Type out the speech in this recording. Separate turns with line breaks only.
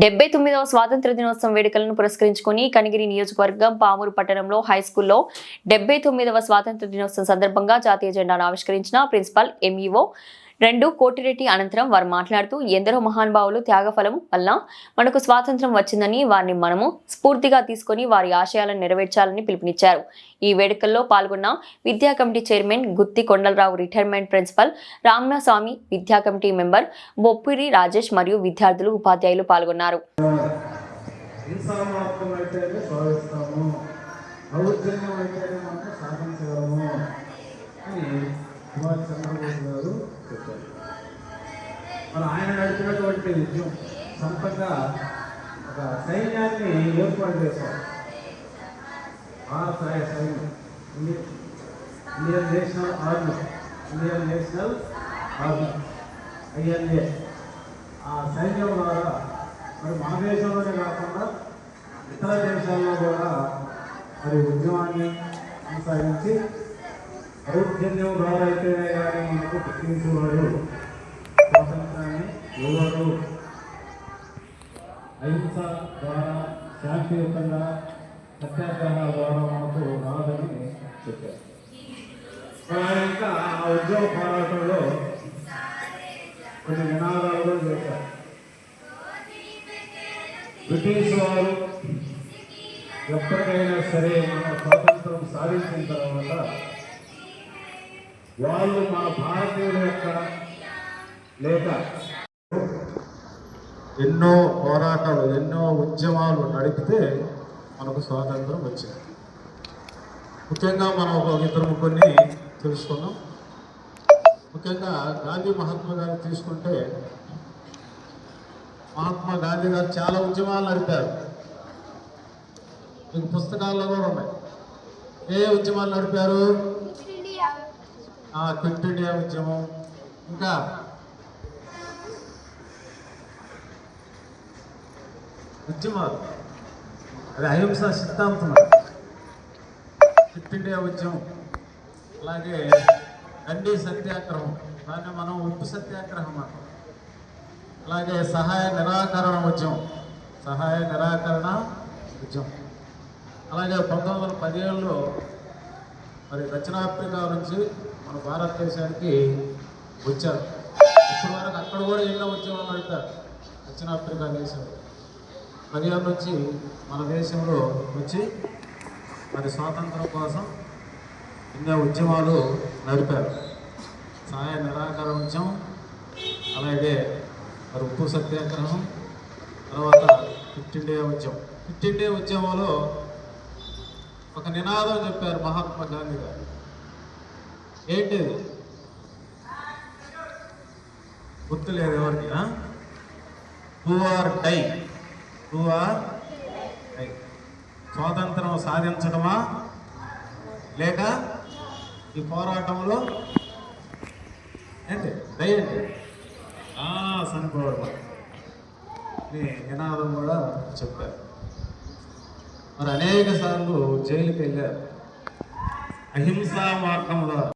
డెబ్బై తొమ్మిదవ స్వాతంత్ర దినోత్సవం వేడుకలను పురస్కరించుకుని కనిగిరి నియోజకవర్గం పామూరు పట్టణంలో హైస్కూల్లో డెబ్బై తొమ్మిదవ స్వాతంత్ర దినోత్సవం సందర్భంగా జాతీయ జెండాను ఆవిష్కరించిన ప్రిన్సిపల్ ఎంఈఓ రెండు కోటిరెడ్డి అనంతరం వారు మాట్లాడుతూ ఎందరో మహానుభావులు త్యాగఫలం వల్ల మనకు స్వాతంత్రం వచ్చిందని వారిని మనము స్ఫూర్తిగా తీసుకొని వారి ఆశయాలను నెరవేర్చాలని పిలుపునిచ్చారు. ఈ వేడుకల్లో పాల్గొన్న విద్యా committee chairman Gutti Kondalarao retirement principal Ramaswamy విద్యా కమిటీ మెంబర్ బొప్పిరి రాజేష్ మరియు విద్యార్థులు ఉపాధ్యాయులు పాల్గొన్నారు.
మరి ఆయన నడిచినటువంటి యుద్ధం సొంతంగా ఒక సైన్యాన్ని ఏర్పాటు చేశారు. ఆ సై- సైన్యం. Indian national army Indian national army INA. ఆ సైన్యం ద్వారా మరి మన దేశంలోనే కాకుండా ఇతర దేశాల్లో కూడా మరి ఉద్యమాన్ని కొనసాగించి దౌర్జన్యం ద్వారా అయితేనే కానీ మనకు గుర్తించేవారు స్వాతంత్రాన్ని ఎవరు అహింస ద్వారా శాంతియుతంగా సత్యాగ్రహాల ద్వారా మనకు రాదని చెప్పారు ఇంకా ఆ ఉద్యమ పోరాటంలో కొన్ని నినాదాలు కూడా చేశారు బ్రిటిష్ వారు ఎప్పటికైనా సరే మన స్వాతంత్రం సాధించిన తర్వాత వాళ్ళు మన భారతీయుల యొక్క లేక ఎన్నో పోరాటాలు ఎన్నో ఉద్యమాలు నడిపితే మనకు స్వాతంత్రం వచ్చింది. ముఖ్యంగా మనం ఒక ఇద్దరు కొన్ని తెలుసుకున్నాం ముఖ్యంగా గాంధీ మహాత్మా గారిని తీసుకుంటే మహాత్మా గాంధీ గారు చాలా ఉద్యమాలు నడిపారు. మీకు పుస్తకాల్లో కూడా ఉన్నాయి. ఏ ఉద్యమాలు నడిపారు? ఆ, క్విట్ ఇండియా ఉద్యమం. ఇంకా ఉద్యమాలు. అది అహింస సిద్ధాంతం ఫిట్ ఇండియా ఉద్యమం. అలాగే దండి సత్యాగ్రహం. దాన్ని మనం ఉప్పు సత్యాగ్రహం అంటాం అలాగే సహాయ నిరాకరణ ఉద్యమం. సహాయ నిరాకరణ ఉద్యమం. అలాగే పంతొమ్మిది వందల పదిహేడులో మరి దక్షిణాఫ్రికా నుంచి మన భారతదేశానికి వచ్చారు. ఇప్పటి వరకు అక్కడ కూడా ఎన్నో ఉద్యమాలు పెడతారు దక్షిణాఫ్రికా దేశంలో. పదిహేను నుంచి మన దేశంలో వచ్చి మరి స్వాతంత్రం కోసం ఎన్నో ఉద్యమాలు నడిపారు. సాయ నిరాకార ఉద్యమం అలాగే మరి ఉప్పు సత్యాగ్రహం తర్వాత ఫిఫ్ట్ ఇండియా ఉద్యమం. ఫిఫ్ట్ ఇండియా ఉద్యమంలో ఒక నినాదం చెప్పారు మహాత్మా గాంధీ గారు. ఏంటిది? గుర్తులేదు ఎవరికి do or die do or స్వాతంత్రం సాధించడమా లేక ఈ పోరాటంలో? ఏంటి? డై ఆ, చనిపోవడం నినాదం కూడా చెప్పారు. మరి అనేక సార్లు జైలుకి వెళ్ళారు అహింసా మార్గంలో